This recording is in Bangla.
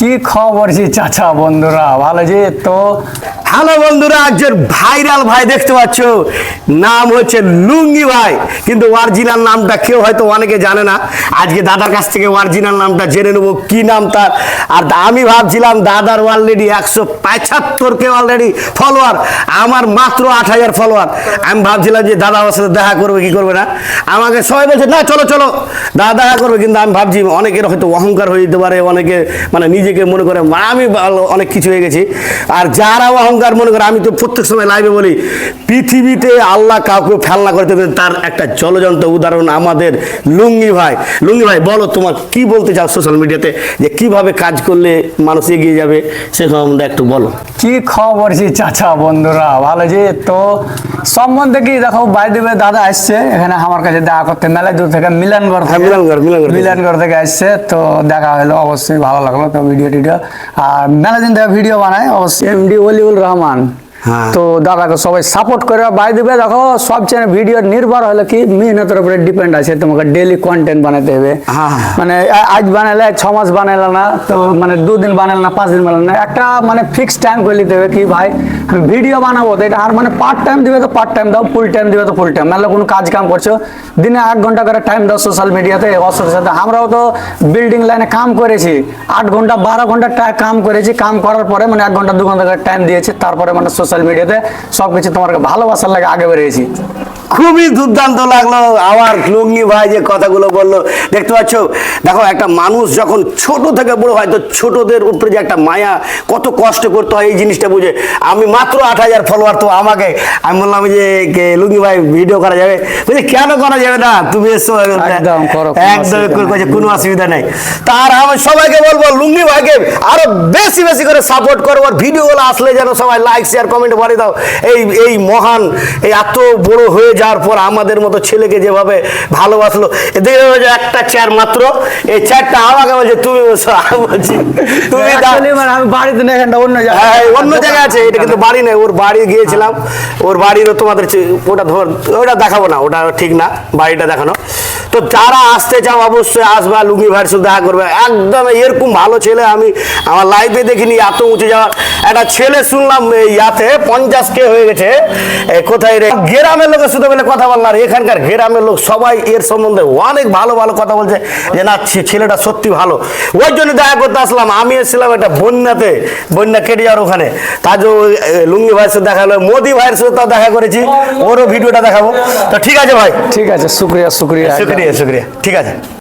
কি খবর জি চাচা বন্ধুরা? ভালো তো? হ্যালো বন্ধুরা, একজন ভাইরাল ভাই দেখতে পাচ্ছ। নাম হচ্ছে লুঙ্গি ভাই। কিন্তু নামটা কেউ হয়তো অনেকে জানে না। আজকে দাদার কাছ থেকে নামটা জেনে নেব, কি নাম তার? আর আমি ভাবছিলাম দাদার অলরেডি একশো পঁচাত্তর কে অলরেডি ফলোয়ার আমার মাত্র আট হাজার ফলোয়ার আমি ভাবছিলাম যে দাদা আমার সাথে দেখা করবে, কি করবে না? আমাকে সবাই বলছে, না, চলো চলো। দাদা দেখা করবে, কিন্তু আমি ভাবছি অনেকের হয়তো অহংকার হয়ে যেতে পারে, অনেকে মানে নিজেকে মনে করে আমি অনেক কিছু হয়ে গেছি। আর যারা অহংকার মনে করে, আমি তো প্রত্যেক সময় লাইভে বলি, পৃথিবীতে আল্লাহ কাউকে ফেলনা করে দেবেন, তার একটা জলজন্ত উদাহরণ আমাদের লুঙ্গি ভাই। লুঙ্গি ভাই, বলো তোমার কি বলতে চাও সোশ্যাল মিডিয়াতে যে কীভাবে কাজ করলে মানুষ এগিয়ে যাবে? সে সম্বন্ধে একটু বলো। কি খবর চাচা, বন্ধুরা? ভালো যে তো সম্বন্ধে কি দেখো বাইরে দাদা আসছে এখানে আমার কাছে দেখা করতে মেলায় দূর থেকে মিলানগড় হ্যাঁ, থেকে মিলানগড় মিলানগড় থেকে। আসছে তো দেখা হলো অবশ্যই ভালো লাগল তো ভিডিও টিডিও আর মেলা দিন থেকে ভিডিও বানায় অবশ্যই এমডি অলিউল রহমান। তো দাদাকে সবাই সাপোর্ট করে। বাই দেবে দেখো সবচেয়ে ভিডিও নির্ভর হলো কি মেহনতের উপরে ডিপেন্ড আছে। তোমাকে ডেলি কন্টেন্ট বানাতে হবে। হ্যাঁ। মানে আজ বানালে ছ মাস বানালে না তো মানে দুদিন বানালে না পাঁচ দিন বানালে না। একটা মানে ফিক্স টাইম করে নিতে হবে কি ভাই আমি ভিডিও বানাবো তো এটা আর মানে পার্ট টাইম দিবে তো পার্ট টাইম দাও ফুল টাইম দিবে তো ফুল টাইম নাহলে কোনো কাজ কাম করছ দিনে এক ঘণ্টা করে টাইম দাও সোশ্যাল মিডিয়াতে অসুর সাথে। আমরাও তো বিল্ডিং লাইনে কাম করেছি। আট ঘণ্টা বারো ঘণ্টা কাম করেছি। কাম করার পরে মানে এক ঘণ্টা দু ঘণ্টা করে টাইম দিয়েছি। তারপরে মানে সোশ্যাল মিডিয়াতে সব কিছু তোমার ভালোবাসার লাগে আগে বেরিয়েছি। খুবই দুর্দান্ত লাগল। আমার লুঙ্গি ভাই যে কথাগুলো বলল দেখতে পাচ্ছ? দেখো একটা মানুষ যখন ছোট থেকে বড় হয় তো ছোটদের উপরে যে একটা মায়া কত কষ্ট করতে হয় এই জিনিসটা বুঝে। আমি মাত্র আট হাজার ফলোয়ার তো আমাকে আমি বললাম যে লুঙ্গি ভাই ভিডিও করা যাবে? বলছি কেন করা যাবে না? তুমি এসো একদম কোনো অসুবিধা নেই। কইছে, কোনো অসুবিধা নেই। তার আমি সবাইকে বলব লুঙ্গি ভাইকে আরও বেশি বেশি করে সাপোর্ট করো। আর ভিডিওগুলো আসলে যেন সবাই লাইক শেয়ার কমেন্ট ভরে দাও। এই এই মহান এই এত বড় হয়ে যাওয়ার পর আমাদের মতো ছেলেকে যেভাবে ভালোবাসলো এদের যে একটা চেয়ার মাত্র এই চেয়ারটা আমাকে বলছে তুমি বসো। আমি বলছি তুমি। Actually মানে আমি বাড়িতে এখানটা অন্য জায়গায় হ্যাঁ, অন্য জায়গায় আছে এটা কিন্তু বাড়ি নেই ওর বাড়ি গিয়েছিলাম। ওর বাড়িরও তোমাদের ওটা ধর ওটা দেখাবো না ওটা ঠিক না বাড়িটা দেখানো। তো যারা আসতে চাও অবশ্যই আসবা লুঙ্গি ভাইয়ের সাথে দেখা করবে। একদম এরকম ভালো ছেলে আমি আমার লাইফে দেখিনি এত উঁচু যাওয়ার। একটা ছেলে শুনলাম ইয়াতে পঞ্চাশ কে হয়ে গেছে। কোথায় রে? গ্রামের লোকের শুধু বলে কথা বললাম এখানকার গ্রামের লোক সবাই এর সম্বন্ধে অনেক ভালো ভালো কথা বলছে যে না ছেলেটা সত্যি ভালো। ওই জন্য দেখা করতে আসলাম। আমি এসেছিলাম একটা বন্যাতে বন্যা কেটে যাওয়ার ওখানে এ, লুঙ্গি ভাইয়ের সাথে দেখা হলো মোদি ভাইয়ের সাথে তাও দেখা করেছি। ওরও ভিডিওটা দেখাবো। তো ঠিক আছে ভাই। ঠিক আছে শুক্রিয়া শুক্রিয়া। শুক্রিয়া শুক্রিয়া। ঠিক আছে।